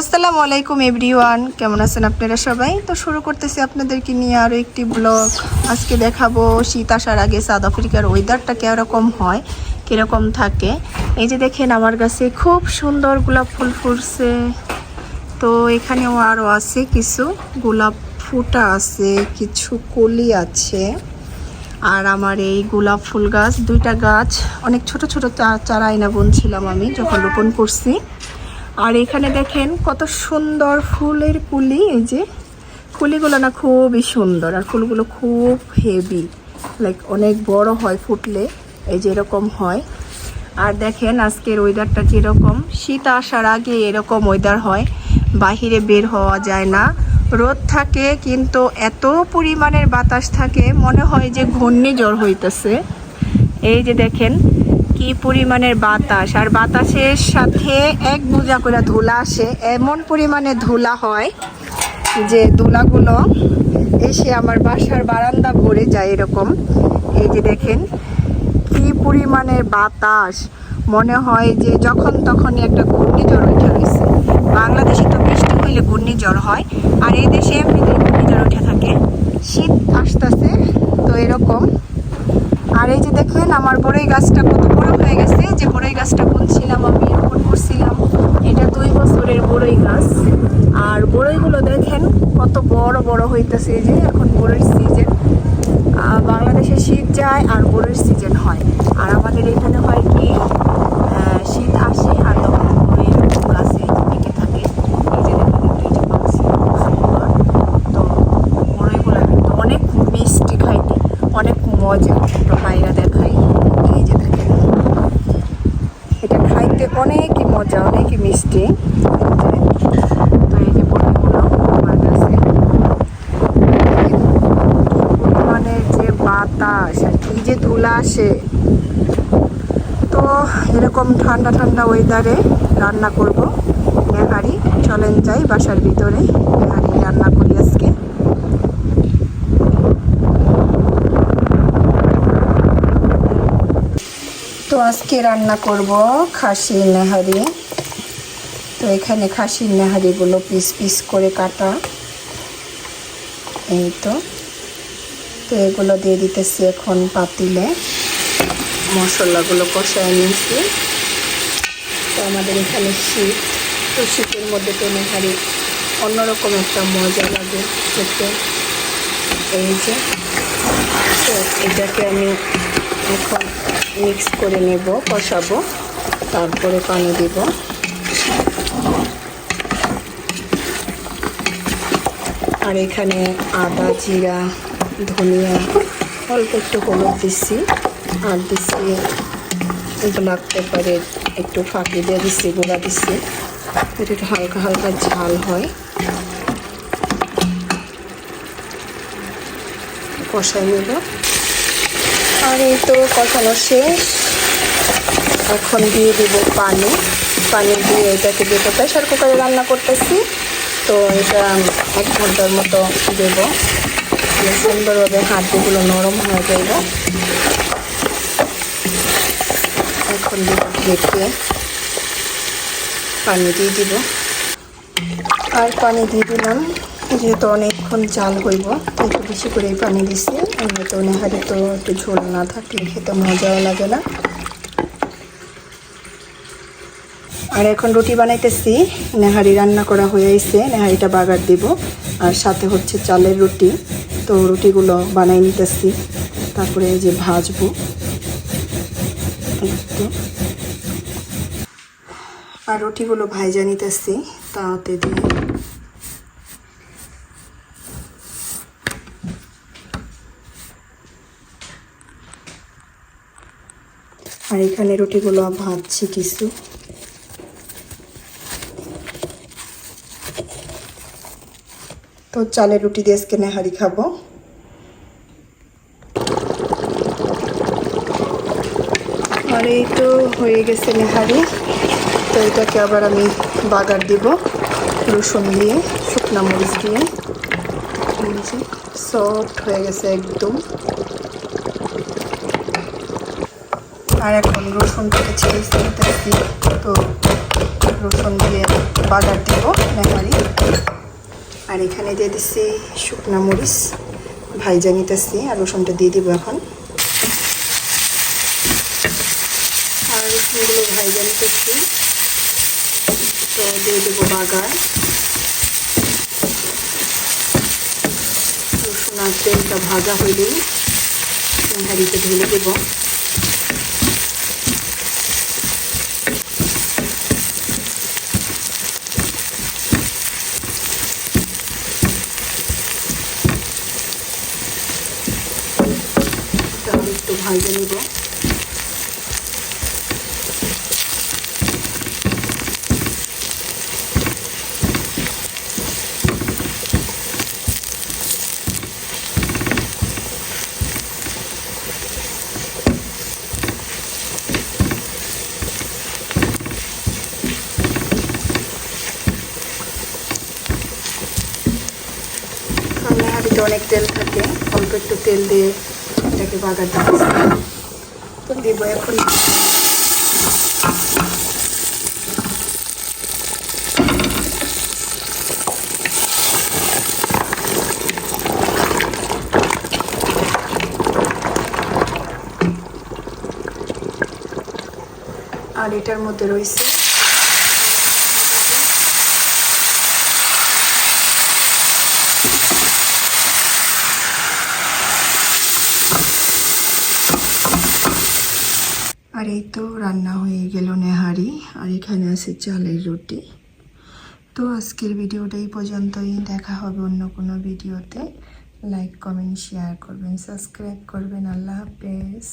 আসসালামু আলাইকুম এভরিওয়ান, কেমন আছেন আপনারা সবাই? তো শুরু করতেছি আপনাদেরকে নিয়ে আরও একটি ব্লগ। আজকে দেখাবো শীত আসার আগে সাউথ আফ্রিকার ওয়েদারটা কীরকম হয়, কীরকম থাকে। এই যে দেখেন আমার কাছে খুব সুন্দর গোলাপ ফুল ফুটছে। তো এখানেও আরও আছে কিছু। গোলাপ ফুটা আছে, কিছু কলি আছে। আর আমার এই গোলাপ ফুল গাছ, দুইটা গাছ, অনেক ছোট ছোট চারা আইনা বুনছিলাম আমি যখন রোপণ করছি। আর এখানে দেখেন কত সুন্দর ফুলের কুলি, এই যে। কুলিগুলো না খুবই সুন্দর, আর ফুলগুলো খুব হেভি। লাইক অনেক বড় হয় ফুটলে, এই যে এরকম হয়। আর দেখেন আজকের ওয়েদারটা কীরকম। শীত আসার আগে এরকম ওয়েদার হয়, বাহিরে বের হওয়া যায় না। রোদ থাকে, কিন্তু এত পরিমাণের বাতাস থাকে, মনে হয় যে ঘূর্ণিঝড় হইতেছে। এই যে দেখেন কি পরিমাণের বাতাস? আর বাতাসের সাথে এক বোঝা করে ধুলা আসে। এমন পরিমাণে ধুলা হয় যে ধুলাগুলো এসে আমার বাসার বারান্দা ভরে যায় এরকম। এই যে দেখেন, কি পরিমাণের বাতাস। মনে হয় যে যখন তখনই একটা ঘূর্ণিঝড় উঠে রয়েছে। বাংলাদেশে তো বৃষ্টি হইলে ঘূর্ণিঝড় হয়, আর এই দেশে এমনিতেই ঘূর্ণিঝড় উঠে থাকে। শীত আসতেছে, তো এরকম দেখেন, আমার বড়ই গাছটা কত বড় হয়ে গেছে। যে বড়ই গাছটা বুনছিলাম আমি রোপণ করছিলাম, এটা দুই বছরের বড়ই গাছ। আর বড়ইগুলো দেখেন, কত বড় বড় হইতেছে যে, এখন বড়ের সিজন বাংলাদেশে শীত যায় আর বড়ের সিজন হয়। আর আমাদের এখানে হয় কি আহ, শীত আসে আর তখন বড়ই এরকম গাছে টিকে থাকে এই যে দেখেন একটু এই যে পাচ্ছি খুব সুন্দর তো বড়ইগুলো কিন্তু অনেক মিষ্টি খাইতে অনেক মজা তো বাইরা দেখাই এই যে দেখেন খাইতে অনেকই মজা, অনেকই মিষ্টি। তো এই যে পরিমাণে যে বাতাস যে ধুলা আসে। তো এরকম ঠান্ডা ঠান্ডা ওয়েদারে রান্না করব। নেহারি চলেন যাই বাসার ভিতরে। নেহারি রান্না করি আজকে রান্না করব খাসির নেহারি। তো এখানে খাসির নেহারিগুলো পিস পিস করে কাটা। এই তো। তো এগুলো দিয়ে দিতেছি এখন পাতিলে। মশলাগুলো কষায় নিয়েছি। তো আমাদের এখানে শীত, তো শীতের মধ্যে তো নেহারি অন্যরকম একটা মজা লাগে খেতে। এই যে। তো এটাকে আমি এখন মিক্স করে নেব, কষাবো, তারপরে পানি দিব। আর এখানে আদা, জিরা, ধনিয়া, অল্প একটু হলুদ দিচ্ছি। আর দিচ্ছি ব্ল্যাক পেপারের একটু ফাঁকি দিয়ে দিচ্ছি, গুঁড়া দিচ্ছি। এটা একটু হালকা হালকা ঝাল হয়। কষাই নেব। আর এই তো কষানো শেষ। এখন দিয়ে দিব পানি। পানি দিয়ে এটাকে যেটা প্রেশার কুকারে রান্না করতেছি। তো এটা এক ঘণ্টার মতো দেবো। সুন্দরভাবে হাড্ডিগুলো নরম হয়ে যাইব এখন ঢেকে পানি দিয়ে দিব। আর পানি দিয়ে দিলাম। যেহেতু অনেকক্ষণ জাল হইব, একটু বেশি করে পানি দিছি। তো নেহারি তো একটু ঝোল না থাকলে খেতে মজাও লাগে না। আর এখন রুটি বানাইতেছি, নেহারি রান্না করা হয়ে আইছে, নেহারিটা বাগার দিব, আর সাথে হচ্ছে চালের রুটি। তো রুটিগুলো বানাই নিতেছি, তারপরে এই যে ভাজবো। আর রুটিগুলো ভাইজা নিতেছি তাতে দিয়ে। আর এখানে রুটিগুলো ভাজছি কিছু। তো চালের রুটি দিয়ে আজকে নেহারি খাব। আর এই তো হয়ে গেছে নেহারি। তো এটাকে আবার আমি বাগার দিব রসুন দিয়ে, শুকনা মরিচ দিয়ে। সফট হয়ে গেছে একদম। আর এখন রসুনটাকে ছেড়ে ফেলতেছি তো রসুন দিয়ে বাজার দিব নেহারি আর এখানে দিয়ে দিচ্ছি শুকনা মরিচ, ভাইজা নিতেছি আর রসুনটা দিয়ে দিব এখন। আর রসুনগুলো ভাইজা নিতেছি। তো দিয়ে দেবো বাগার। রসুন আর তেলটা ভাজা হইলেই হাঁড়িতে ঢেলে দেবো তাহলে একটু ভাজে নেব। অনেক তেল থাকে অল্প একটু তেল দিয়ে এটাকে বাগার দিচ্ছি তো দিব এখন আর এটার মধ্যে রয়েছে। আর এই তো রান্না হয়ে গেল নেহারি, আর এখানে আছে চালের রুটি। তো আজকের ভিডিওটা এই পর্যন্তই। দেখা হবে অন্য কোনো ভিডিওতে। লাইক কমেন্ট শেয়ার করবেন সাবস্ক্রাইব করবেন। আল্লাহ হাফেজ।